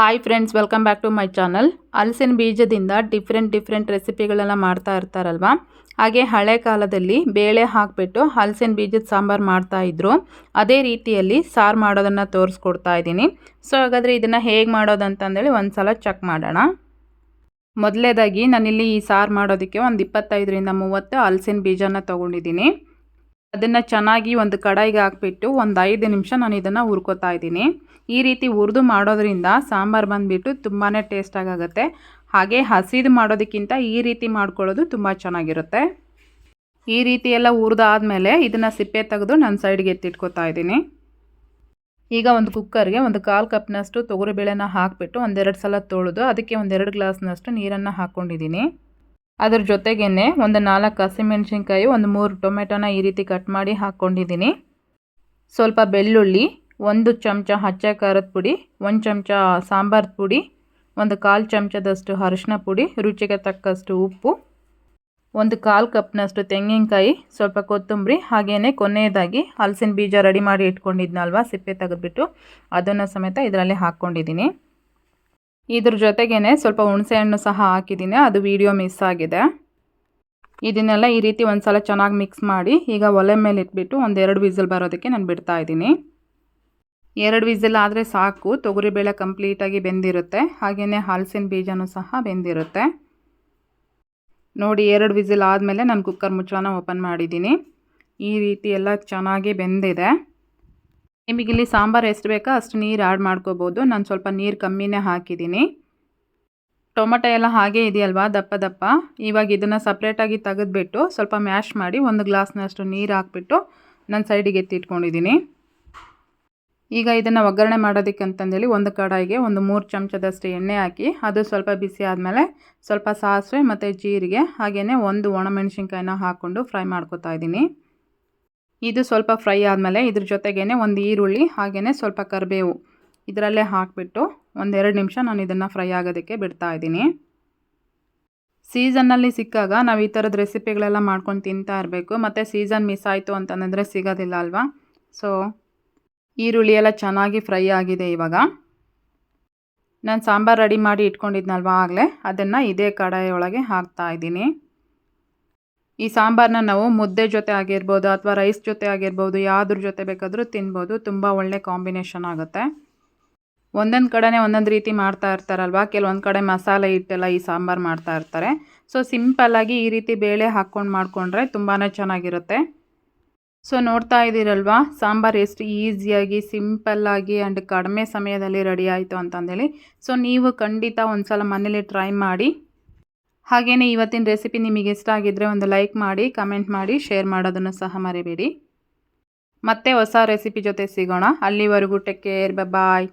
Hi friends welcome back to my channel ಹಲಸಿನ ಬೀಜದಿಂದ different different ರೆಸಿಪಿಗಳೆಲ್ಲ ಮಾಡ್ತಾ ಇರ್ತಾರಲ್ವ? ಹಾಗೆ ಹಳೆ ಕಾಲದಲ್ಲಿ ಬೇಳೆ ಹಾಕಿಬಿಟ್ಟು ಹಲಸಿನ ಬೀಜದ ಸಾಂಬಾರು ಮಾಡ್ತಾ ಇದ್ರು. ಅದೇ ರೀತಿಯಲ್ಲಿ ಸಾರು ಮಾಡೋದನ್ನು ತೋರಿಸ್ಕೊಡ್ತಾ ಇದ್ದೀನಿ. ಸೊ ಹಾಗಾದರೆ ಇದನ್ನು ಹೇಗೆ ಮಾಡೋದಂತಂದೇಳಿ ಒಂದು ಸಲ ಚೆಕ್ ಮಾಡೋಣ. ಮೊದಲೇದಾಗಿ ನಾನಿಲ್ಲಿ ಈ ಸಾರು ಮಾಡೋದಕ್ಕೆ ಒಂದು ಇಪ್ಪತ್ತೈದರಿಂದ ಮೂವತ್ತು ಹಲಸಿನ ಬೀಜನ ತೊಗೊಂಡಿದ್ದೀನಿ. ಅದನ್ನು ಚೆನ್ನಾಗಿ ಒಂದು ಕಡಾಯಿಗೆ ಹಾಕ್ಬಿಟ್ಟು ಒಂದು ಐದು ನಿಮಿಷ ನಾನು ಇದನ್ನು ಹುರ್ಕೋತಾ ಇದ್ದೀನಿ. ಈ ರೀತಿ ಹುರಿದು ಮಾಡೋದ್ರಿಂದ ಸಾಂಬಾರು ಬಂದುಬಿಟ್ಟು ತುಂಬಾ ಟೇಸ್ಟಾಗುತ್ತೆ ಹಾಗೆ ಹಸಿದು ಮಾಡೋದಕ್ಕಿಂತ ಈ ರೀತಿ ಮಾಡ್ಕೊಳ್ಳೋದು ತುಂಬ ಚೆನ್ನಾಗಿರುತ್ತೆ. ಈ ರೀತಿ ಎಲ್ಲ ಹುರಿದಾದ್ಮೇಲೆ ಇದನ್ನು ಸಿಪ್ಪೆ ತೆಗೆದು ನನ್ನ ಸೈಡ್ಗೆ ಎತ್ತಿಟ್ಕೊತಾ ಇದ್ದೀನಿ. ಈಗ ಒಂದು ಕುಕ್ಕರ್ಗೆ ಒಂದು ಕಾಲು ಕಪ್ನಷ್ಟು ತೊಗರಿಬೇಳೆನ ಹಾಕಿಬಿಟ್ಟು ಒಂದೆರಡು ಸಲ ತೊಳೆದು ಅದಕ್ಕೆ ಒಂದೆರಡು ಗ್ಲಾಸ್ನಷ್ಟು ನೀರನ್ನು ಹಾಕ್ಕೊಂಡಿದ್ದೀನಿ ಅದ್ರ ಜೊತೆಗೇ ಒಂದು ನಾಲ್ಕು ಹಸಿಮೆಣಸಿನ್ಕಾಯಿ, ಒಂದು ಮೂರು ಟೊಮೆಟೊನ ಈ ರೀತಿ ಕಟ್ ಮಾಡಿ ಹಾಕ್ಕೊಂಡಿದ್ದೀನಿ. ಸ್ವಲ್ಪ ಬೆಳ್ಳುಳ್ಳಿ, ಒಂದು ಚಮಚ ಹಚ್ಚ ಖಾರದ ಪುಡಿ, ಒಂದು ಚಮಚ ಸಾಂಬಾರು ಪುಡಿ, ಒಂದು ಕಾಲು ಚಮಚದಷ್ಟು ಅರಿಶಿನ ಪುಡಿ, ರುಚಿಗೆ ತಕ್ಕಷ್ಟು ಉಪ್ಪು, ಒಂದು ಕಾಲು ಕಪ್ನಷ್ಟು ತೆಂಗಿನಕಾಯಿ, ಸ್ವಲ್ಪ ಕೊತ್ತಂಬರಿ ಹಾಗೆಯೇ ಕೊನೆಯದಾಗಿ ಹಲಸಿನ ಬೀಜ ರೆಡಿ ಮಾಡಿ ಇಟ್ಕೊಂಡಿದ್ನಲ್ವ, ಸಿಪ್ಪೆ ತೆಗೆದುಬಿಟ್ಟು ಅದನ್ನು ಸಮೇತ ಇದರಲ್ಲಿ ಹಾಕ್ಕೊಂಡಿದ್ದೀನಿ. ಇದ್ರ ಜೊತೆಗೇ ಸ್ವಲ್ಪ ಹುಣಸೆಹಣ್ಣು ಸಹ ಹಾಕಿದ್ದೀನಿ, ಅದು ವಿಡಿಯೋ ಮಿಸ್ ಆಗಿದೆ. ಇದನ್ನೆಲ್ಲ ಈ ರೀತಿ ಒಂದು ಸಲ ಚೆನ್ನಾಗಿ ಮಿಕ್ಸ್ ಮಾಡಿ, ಈಗ ಒಲೆ ಮೇಲೆ ಇಟ್ಬಿಟ್ಟು ಒಂದೆರಡು ವಿಸಿಲ್ ಬರೋದಕ್ಕೆ ನಾನು ಬಿಡ್ತಾ ಇದ್ದೀನಿ. ಎರಡು ವಿಸಿಲ್ ಆದರೆ ಸಾಕು ತೊಗರಿಬೇಳೆ ಕಂಪ್ಲೀಟಾಗಿ ಬೆಂದಿರುತ್ತೆ ಹಾಗೆಯೇ ಹಲಸಿನ ಬೀಜನೂ ಸಹ ಬೆಂದಿರುತ್ತೆ. ನೋಡಿ, ಎರಡು ವಿಸಿಲ್ ಆದಮೇಲೆ ನಾನು ಕುಕ್ಕರ್ ಮುಚ್ಚಳನ ಓಪನ್ ಮಾಡಿದ್ದೀನಿ. ಈ ರೀತಿ ಎಲ್ಲ ಚೆನ್ನಾಗಿ ಬೆಂದಿದೆ. ನಿಮಗಿಲ್ಲಿ ಸಾಂಬಾರು ಎಷ್ಟು ಬೇಕೋ ಅಷ್ಟು ನೀರು ಆ್ಯಡ್ ಮಾಡ್ಕೋಬೋದು. ನಾನು ಸ್ವಲ್ಪ ನೀರು ಕಮ್ಮಿನೇ ಹಾಕಿದ್ದೀನಿ. ಟೊಮೊಟೊ ಎಲ್ಲ ಹಾಗೆ ಇದೆಯಲ್ವಾ, ದಪ್ಪ ದಪ್ಪ? ಇವಾಗ ಇದನ್ನು ಸಪ್ರೇಟಾಗಿ ತೆಗೆದುಬಿಟ್ಟು ಸ್ವಲ್ಪ ಮ್ಯಾಶ್ ಮಾಡಿ ಒಂದು ಗ್ಲಾಸ್ನಷ್ಟು ನೀರು ಹಾಕ್ಬಿಟ್ಟು ನಾನು ಸೈಡಿಗೆ ಎತ್ತಿಟ್ಕೊಂಡಿದ್ದೀನಿ. ಈಗ ಇದನ್ನು ಒಗ್ಗರಣೆ ಮಾಡೋದಕ್ಕೆ ಅಂತಂದೇಳಿ ಒಂದು ಕಡಾಯಿಗೆ ಒಂದು ಮೂರು ಚಮಚದಷ್ಟು ಎಣ್ಣೆ ಹಾಕಿ, ಅದು ಸ್ವಲ್ಪ ಬಿಸಿ ಆದಮೇಲೆ ಸ್ವಲ್ಪ ಸಾಸಿವೆ ಮತ್ತು ಜೀರಿಗೆ ಹಾಗೆಯೇ ಒಂದು ಒಣಮೆಣಸಿನ್ಕಾಯಿನ ಹಾಕ್ಕೊಂಡು ಫ್ರೈ ಮಾಡ್ಕೋತಾ ಇದ್ದೀನಿ. ಇದು ಸ್ವಲ್ಪ ಫ್ರೈ ಆದಮೇಲೆ ಇದ್ರ ಜೊತೆಗೇ ಒಂದು ಈರುಳ್ಳಿ ಹಾಗೆಯೇ ಸ್ವಲ್ಪ ಕರಿಬೇವು. ಇದರಲ್ಲೇ ಹಾಕಿಬಿಟ್ಟು ಒಂದೆರಡು ನಿಮಿಷ ನಾನು ಇದನ್ನು ಫ್ರೈ ಆಗೋದಕ್ಕೆ ಬಿಡ್ತಾ ಇದ್ದೀನಿ. ಸೀಸನ್ನಲ್ಲಿ ಸಿಕ್ಕಾಗ ನಾವು ಈ ಥರದ ರೆಸಿಪಿಗಳೆಲ್ಲ ಮಾಡ್ಕೊಂಡು ತಿಂತಾ ಇರಬೇಕು. ಮತ್ತು ಸೀಸನ್ ಮಿಸ್ ಆಯಿತು ಅಂತಂದರೆ ಸಿಗೋದಿಲ್ಲ ಅಲ್ವಾ? ಸೊ ಈರುಳ್ಳಿ ಎಲ್ಲ ಚೆನ್ನಾಗಿ ಫ್ರೈ ಆಗಿದೆ ಇವಾಗ. ನಾನು ಸಾಂಬಾರು ರೆಡಿ ಮಾಡಿ ಇಟ್ಕೊಂಡಿದ್ನಲ್ವ ಆಗಲೇ? ಅದನ್ನು ಇದೇ ಕಡಾಯಿಯೊಳಗೆ ಹಾಕ್ತಾ ಇದ್ದೀನಿ. ಈ ಸಾಂಬಾರನ್ನ ನಾವು ಮುದ್ದೆ ಜೊತೆ ಆಗಿರ್ಬೋದು ಅಥವಾ ರೈಸ್ ಜೊತೆ ಆಗಿರ್ಬೋದು ಯಾವುದ್ರ ಜೊತೆ ಬೇಕಾದರೂ ತಿನ್ಬೋದು, ತುಂಬ ಒಳ್ಳೆ ಕಾಂಬಿನೇಷನ್ ಆಗುತ್ತೆ. ಒಂದೊಂದು ಕಡೆನೇ ಒಂದೊಂದು ರೀತಿ ಮಾಡ್ತಾ ಇರ್ತಾರಲ್ವ? ಕೆಲವೊಂದು ಕಡೆ ಮಸಾಲೆ ಹಿಟ್ಟೆಲ್ಲ ಈ ಸಾಂಬಾರು ಮಾಡ್ತಾ ಇರ್ತಾರೆ. ಸೊ ಸಿಂಪಲ್ಲಾಗಿ ಈ ರೀತಿ ಬೇಳೆ ಹಾಕ್ಕೊಂಡು ಮಾಡಿಕೊಂಡ್ರೆ ತುಂಬಾ ಚೆನ್ನಾಗಿರುತ್ತೆ. ಸೊ, ನೋಡ್ತಾ ಇದ್ದೀರಲ್ವಾ? ಸಾಂಬಾರು ಎಷ್ಟು ಈಸಿಯಾಗಿ ಸಿಂಪಲ್ಲಾಗಿ ಆ್ಯಂಡ್ ಕಡಿಮೆ ಸಮಯದಲ್ಲಿ ರೆಡಿ ಆಯಿತು ಅಂತಂದೇಳಿ. ಸೊ, ನೀವು ಖಂಡಿತ ಒಂದು ಸಲ ಮನೇಲಿ ಟ್ರೈ ಮಾಡಿ. ಹಾಗೆಯೇ ಇವತ್ತಿನ ರೆಸಿಪಿ ನಿಮಗೆ ಇಷ್ಟ ಆಗಿದ್ದರೆ ಒಂದು ಲೈಕ್ ಮಾಡಿ, ಕಮೆಂಟ್ ಮಾಡಿ, ಶೇರ್ ಮಾಡೋದನ್ನು ಸಹ ಮರಿಬೇಡಿ. ಮತ್ತೆ ಹೊಸ ರೆಸಿಪಿ ಜೊತೆ ಸಿಗೋಣ. ಅಲ್ಲಿವರೆಗೂ ಟೆಕ್ ಕೇರ್. ಬಾಯ್